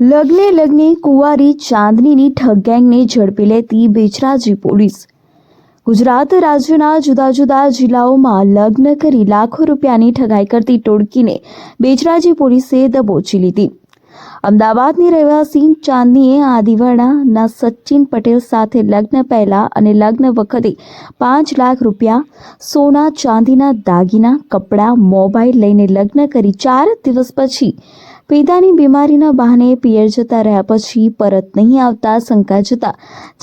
લગ્ને લગ્ને કુંવારી ચાંદનીની ઠગ ગેંગને ઝડપી લેતી બેચરાજી પોલીસ. ગુજરાત રાજ્યના જુદા જુદા જિલ્લાઓમાં લગ્ન કરી લાખો રૂપિયાની ઠગાઈ કરતી ટોળકીને બેચરાજી પોલીસે દબોચી લીધી. અમદાવાદની રહેવાસી ચાંદનીએ આદિવાડાના સચિન પટેલ સાથે લગ્ન પહેલા અને લગ્ન વખતે પાંચ લાખ રૂપિયા, સોના ચાંદીના દાગીના, કપડાં, મોબાઈલ લઈને લગ્ન કરી ચાર દિવસ પછી પિતાની બીમારીના બહાને પિયર જતા રહ્યા પછી પરત નહીં આવતા શંકા જતા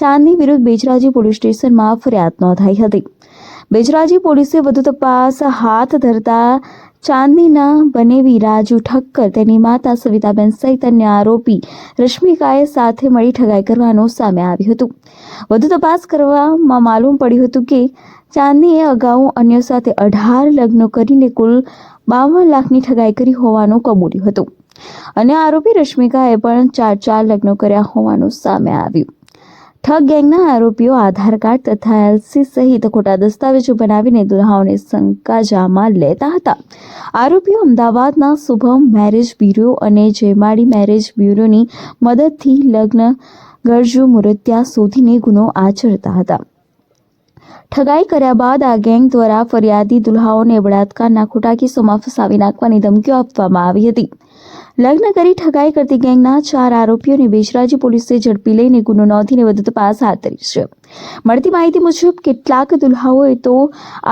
ચાંદની વિરુદ્ધ બેચરાજી પોલીસ સ્ટેશનમાં ફરિયાદ નોંધાઈ હતી. બેચરાજી પોલીસે વધુ તપાસ હાથ ધરતા ચાંદનીના બનેવી રાજુ ઠક્કર, તેની માતા સવિતાબેન સહિત અન્ય આરોપી રશ્મિકાએ સાથે મળી ઠગાઈ કરવાનું સામે આવ્યું હતું. વધુ તપાસ કરવામાં માલુમ પડ્યું હતું કે ચાંદનીએ અગાઉ અન્ય સાથે અઢાર લગ્નો કરીને કુલ બાવન લાખની ઠગાઈ કરી હોવાનું કબૂલ્યું હતું. અને આરોપી રશ્મિકાએ પણ ચાર ચાર લગ્નો કર્યા હોવાનું સામે આવ્યું. ઠગ ગેંગના આરોપીઓ આધાર કાર્ડ તથા એલસી સહિત ખોટા દસ્તાવેજો બનાવીને દુલ્હાઓને સંકાજામાં લેતા હતા. આરોપીઓ અમદાવાદના શુભમ મેરેજ બ્યુરો અને જયમાળી મેરેજ બ્યુરોની મદદથી લગ્ન ગરજુ મુરત્યા શોધીને ગુનો આચરતા હતા. ઠગાઈ કર્યા બાદ આ ગેંગ દ્વારા ફરિયાદી દુલ્હાઓને બળાત્કારના ખોટા કેસોમાં ફસાવી નાખવાની ધમકીઓ આપવામાં આવી હતી. લગ્ન કરી ઠગાઈ કરતી ગેંગના ચાર આરોપીઓને બેચરાજી પોલીસે ઝડપી લઈને ગુનો નોંધીને વધુ તપાસ હાથ ધરી છે. મળતી માહિતી મુજબ કેટલાક દુલ્હાઓએ તો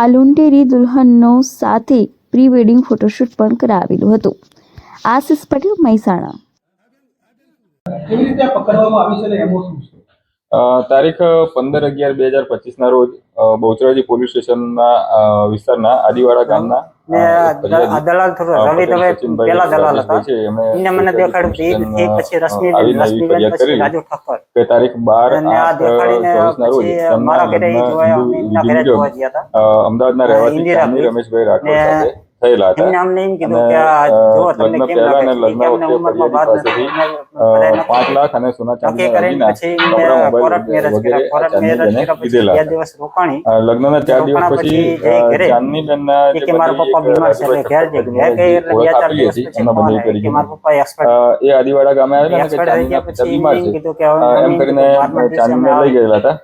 આ લુંટેરી દુલ્હનનો સાથે પ્રી વેડિંગ ફોટોશૂટ પણ કરાવેલું હતું. આશિષ પટેલ મહેસાણા. તારીખ પંદર અગિયાર બે હજાર પચીસ ના રોજ બહુચરાજી પોલીસ સ્ટેશનના વિસ્તારના આદિવાડા ગામના ને દલાલ થોડો રવિ તમે પેલા દલાલ હતા. એમને મને દેખાડ્યું એ પછી રશ્મિ રશ્મિબેન પછી રાજુ ઠક્કર કે તારીખ બાર અને આ દેખાડીને પછી મારા ઘરે ઈ જોયા અમે હિન્દુ એમના ઘરે જોવા ગયા હતા. અમદાવાદના રહેવાસી. રમેશભાઈ રાઠોડ સાથે. થયેલા હતા. પાંચ લાખ અને સોના ચાંદી ચાંદીના અ, લગ્નના ચાર દિવસ પછી પછી બેન ના એ આદિવાડા ગામે આવેલા બીમાર છે. એમ કરીને ચાંદીને લઈ ગયેલા હતા.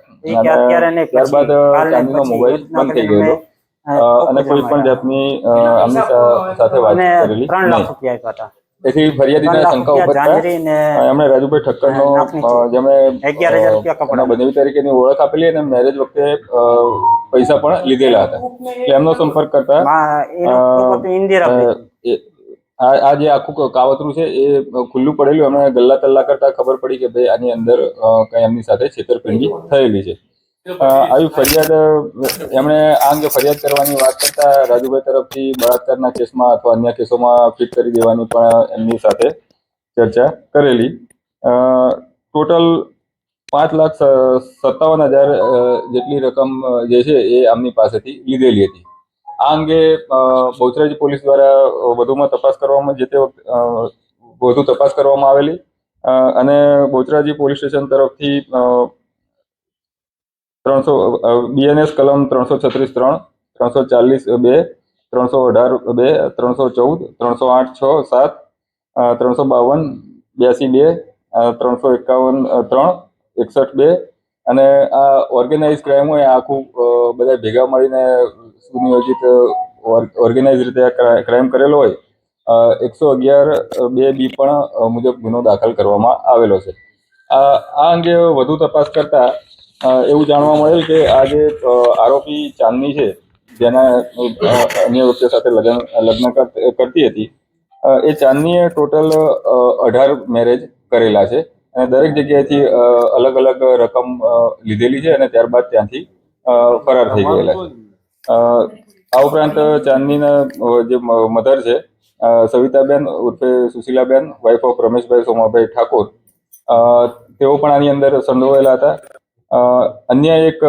ત્યારબાદ ચાંદીનો મોબાઈલ બંધ થઈ ગયો ગયેલો અને કોઈ પણ જાતની અ, સાથે વાત વાતચીત કરેલી? ત્રણ લાખ રૂપિયા આપ્યા હતા? તેથી ફરિયાદીના શંકા અ, એમણે રાજુભાઈ ઠક્કરનો. જેમણે અગિયાર હજાર રૂપિયા કપડાં. એમના તરીકેની ઓળખ આપેલી અને મેરેજ વખતે પૈસા પણ લીધેલા હતા. એટલે એમનો સંપર્ક કરતા આ જે આખું કાવતરું છે એ ખુલ્લું પડેલું એમણે ગલ્લા તલ્લા કરતા ખબર પડી કે ભાઈ આની અંદર કઈ એમની સાથે છેતરપિંડી થયેલી છે. આવી ફરિયાદ એમણે આ અંગે ફરિયાદ કરવાની વાત કરતા રાજુભાઈ તરફથી બળાત્કારના કેસમાં અથવા અન્ય કેસોમાં ફિટ કરી દેવાની પણ એમની સાથે ચર્ચા કરેલી. ટોટલ પાંચ લાખ સત્તાવન હજાર જેટલી રકમ જે છે એ આમની પાસેથી લીધેલી હતી. આ અંગે બહુચરાજી પોલીસ દ્વારા વધુમાં તપાસ કરવામાં જે તે વધુ તપાસ કરવામાં આવેલી. અને બહુચરાજી પોલીસ સ્ટેશન તરફથી ત્રણસો બીએનએસ કલમ ત્રણસો છત્રીસ ત્રણ, ત્રણસો ચાલીસ બે, ત્રણસો અઢાર બે, ત્રણસો ચૌદ, ત્રણસો આઠ છ, સાત ત્રણસો બાવન, બ્યાસી બે ત્રણસો એકાવન ત્રણ, એકસઠ બે અને આ ઓર્ગેનાઇઝ ક્રાઇમ હોય આખું બધા ભેગા મળીને સુનિયોજિત ઓર્ગેનાઇઝ રીતે ક્રાઇમ કરેલો હોય એકસો અગિયાર બે બી પણ મુજબ ગુનો દાખલ કરવામાં આવેલો છે. આ અંગે વધુ તપાસ કરતા એવું જાણવા મળેલ કે આ જે આરોપી ચાંદની છે, જેના અન્ય વ્યક્તિ સાથે લગ્ન લગ્ન કરતી હતી એ ચાંદનીએ ટોટલ અઢાર મેરેજ કરેલા છે અને દરેક જગ્યાએથી અલગ અલગ રકમ લીધેલી છે અને ત્યારબાદ ત્યાંથી ફરાર થઈ ગયેલા છે. આ ઉપરાંત ચાંદનીના જે મધર છે સવિતાબેન ઉર્ફે સુશીલાબેન વાઇફ ઓફ રમેશભાઈ સોમાભાઈ ઠાકોર તેઓ પણ આની અંદર સંડોવાયેલા હતા. અન્ય એક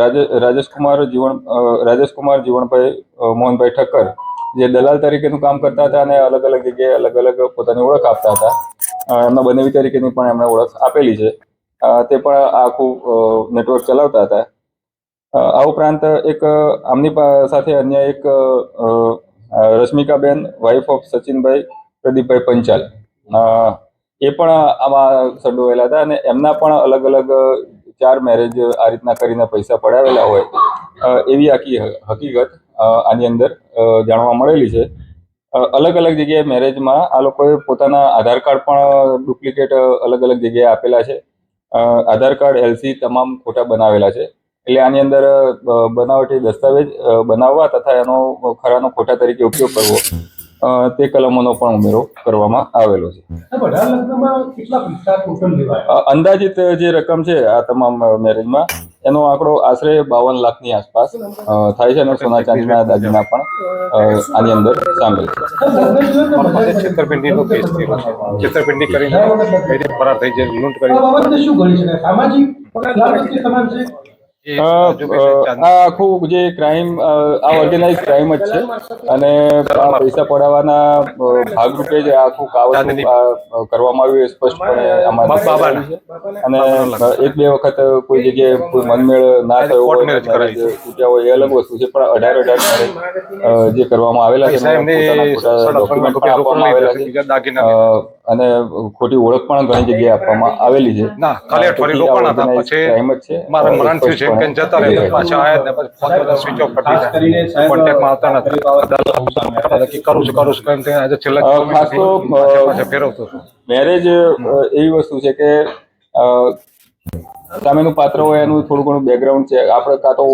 રાજે, રાજેશકુમાર જીવન રાજેશકુમાર જીવણભાઈ મોહનભાઈ ઠક્કર, જે દલાલ તરીકેનું કામ કરતા હતા અને અલગ અલગ જગ્યાએ અલગ અલગ પોતાની ઓળખ આપતા હતા. એમના બનેવી તરીકેની પણ એમણે ઓળખ આપેલી છે. તે પણ આખું નેટવર્ક ચલાવતા હતા. આ ઉપરાંત એક આમની સાથે અન્ય એક રશ્મિકાબેન વાઇફ ઓફ સચિનભાઈ, પ્રદીપભાઈ પંચાલ. એ પણ આમાં સંડોવાયેલા હતા અને એમના પણ અલગ અલગ ચાર મેરેજ આ રીતના કરીને પૈસા પડાવેલા હોય એવી આખી હકીકત આની અંદર જાણવા મળેલી છે. અલગ અલગ જગ્યાએ મેરેજમાં આ લોકોએ પોતાના આધાર કાર્ડ પણ ડુપ્લિકેટ અલગ અલગ જગ્યાએ આપેલા છે. આધાર કાર્ડ એલસી તમામ ખોટા બનાવેલા છે. એટલે આની અંદર બનાવટી દસ્તાવેજ બનાવવા તથા એનો ખરાનો ખોટા તરીકે ઉપયોગ કરવો. તે કલમોનો પણ ઉમેરો કરવામાં આવેલો છે. અંદાજિત જે રકમ છે આ તમામ મેરેજમાં એનો આંકડો આશરે બાવન લાખની આસપાસ થાય છે અને સોના ચાંદીના દાગીના પણ આની અંદર સામેલ છે. છેતરપિંડીનો કેસ છેતરપિંડી કરીને ફરાર થઈ જાય લૂંટ કરી. શું ગણી શકાય? સામાજિક આ આખું જે ક્રાઇમ આ ઓર્ગેનાઇઝ ક્રાઇમ જ છે. અને પૈસા પડાવવાના ભાગરૂપે જ આખું કાવતરું કરવામાં આવ્યું એ સ્પષ્ટપણે અને એક બે વખત કોઈ જગ્યાએ કોઈ મનમેળ ના થયો હોય તૂટ્યા હોય એ અલગ વસ્તુ છે પણ અઢાર અઢાર જે કરવામાં આવેલા છે અને ખોટી ઓળખ પણ ઘણી જગ્યાએ આપવામાં આવેલી છે. ના, ખાલી અઠવાડિયે રોકાણ હતા. પછી ક્રાઇમ જ છે. મારા મરણ થયું છે કે જતા રહે પાછા આયા ને પછી ફોન બધા સ્વિચ ઓફ કરી ખાસ કરીને કોન્ટેક્ટમાં આવતા નથી કે કરું છું કરું છું કેમ કે આજે છેલ્લા ખાસ તો, અ, પાછા પાછા ફેરવતો મેરેજ એવી વસ્તુ છે કે અ, સામેનું પાત્ર હોય એનું થોડું ઘણું બેકગ્રાઉન્ડ છે. આપણે કાં તો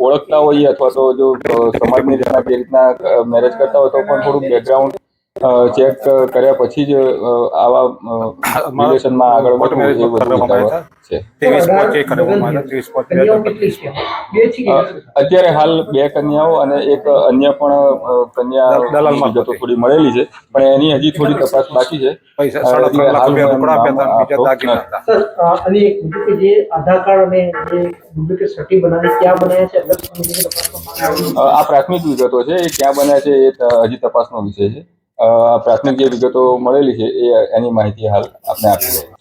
ઓળખતા હોઈએ અથવા તો જો સમાજની રીતના જે રીતના મેરેજ કરતા હોય તો પણ થોડું બેકગ્રાઉન્ડ ચેક કર્યા પછી જ અ, આવા રિલેશનમાં આગળ વધવું છે. અત્યારે હાલ બે કન્યાઓ અને એક અન્ય પણ કન્યા દલાલ મારફતે. થોડી મળેલી છે. પણ એની હજી થોડી તપાસ બાકી છે. અને બીજા આપતો હતા. સર અને એક બીજું કે જે આધાર કાર્ડ અને જે ડુપ્લિકેટ સર્ટી બનાવી ક્યાં બનાવ્યા છે અલગ આ પ્રાથમિક વિગતો છે. એ ક્યાં બન્યા છે એ હજી તપાસનો વિષય છે. પ્રાથમિક જે વિગતો મળેલી છે એ એની માહિતી હાલ આપને આપી